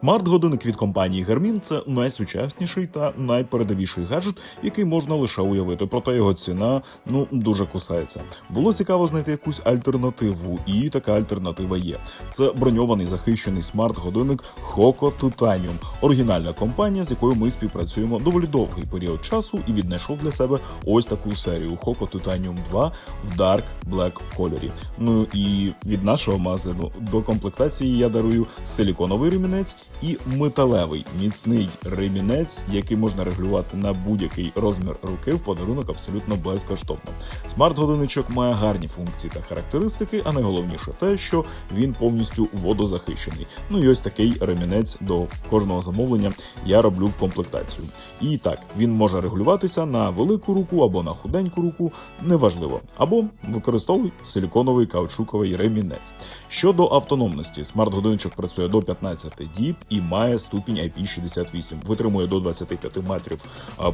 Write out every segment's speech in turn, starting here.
Смарт-годинник від компанії Garmin – це найсучасніший та найпередовіший гаджет, який можна лише уявити. Проте його ціна ну дуже кусається. Було цікаво знайти якусь альтернативу, і така альтернатива є. Це броньований захищений смарт-годинник Hoco Titanium, оригінальна компанія, з якою ми співпрацюємо доволі довгий період часу, і віднайшов для себе ось таку серію Hoco Titanium 2 в Dark Black кольорі. Ну і від нашого магазину до комплектації я дарую силіконовий ремінець і металевий міцний ремінець, який можна регулювати на будь-який розмір руки в подарунок абсолютно безкоштовно. Смарт-годинничок має гарні функції та характеристики, а найголовніше те, що він повністю водозахищений. Ну і ось такий ремінець до кожного замовлення я роблю в комплектацію. І так, він може регулюватися на велику руку або на худеньку руку, неважливо, або використовуй силіконовий каучуковий ремінець. Щодо автономності, смарт-годинничок працює до 15 діб і має ступінь IP68, витримує до 25 метрів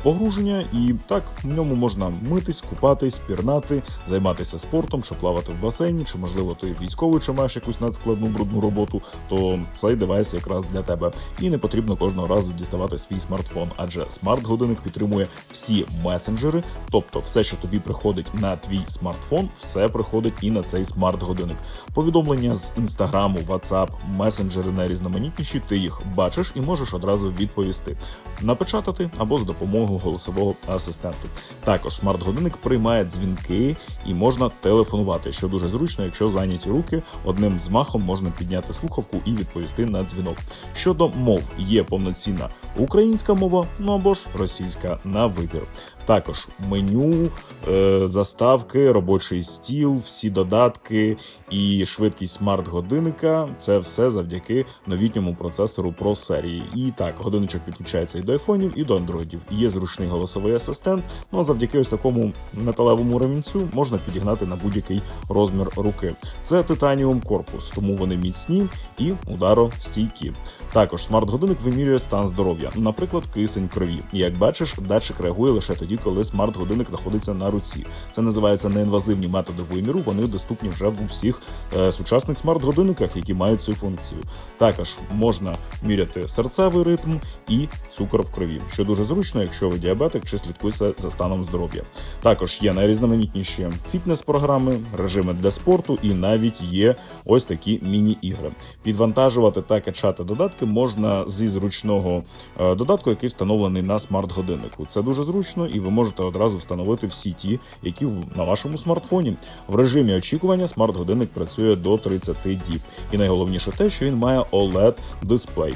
погруження, і так в ньому можна митись, купатись, пірнати, займатися спортом, чи плавати в басейні, чи можливо ти військовий, чи маєш якусь надскладну брудну роботу, то цей девайс якраз для тебе. І не потрібно кожного разу діставати свій смартфон, адже смарт-годинник підтримує всі месенджери, тобто все, що тобі приходить на твій смартфон, все приходить і на цей смарт-годинник. Повідомлення з інстаграму, WhatsApp, месенджери найрізноманітніші, ти їх бачиш і можеш одразу відповісти, напечатати або з допомогою голосового асистенту. Також смарт-годинник приймає дзвінки і можна телефонувати, що дуже зручно, якщо зайняті руки, одним змахом можна підняти слухавку і відповісти на дзвінок. Щодо мов, є повноцінна українська мова, ну або ж російська на вибір. Також меню, е, заставки, робочий стіл, всі додатки і швидкість смарт-годинника це все завдяки новітньому процесору Pro серії. І так, годинничок підключається і до айфонів, і до андроїдів. Є зручний голосовий асистент. Ну а завдяки ось такому металевому ремінцю можна підігнати на будь-який розмір руки. Це титаніум корпус, тому вони міцні і ударостійкі. Також смарт-годинник вимірює стан здоров'я, наприклад, кисень крові. І як бачиш, датчик реагує лише тоді, коли смарт-годинник знаходиться на руці. Це називається неінвазивні методи виміру. Вони доступні вже в усіх е, сучасних смарт-годинниках, які мають цю функцію. Також можна міряти серцевий ритм і цукор в крові, що дуже зручно, якщо ви діабетик чи слідкуєте за станом здоров'я. Також є найрізноманітніші фітнес-програми, режими для спорту, і навіть є ось такі міні-ігри. Підвантажувати та качати додатки можна зі зручного е, додатку, який встановлений на смарт-годиннику. Це дуже зручно, і ви можете одразу встановити всі ті, які на вашому смартфоні. В режимі очікування смарт-годинник працює до 30 діб. І найголовніше те, що він має oled дисплей, like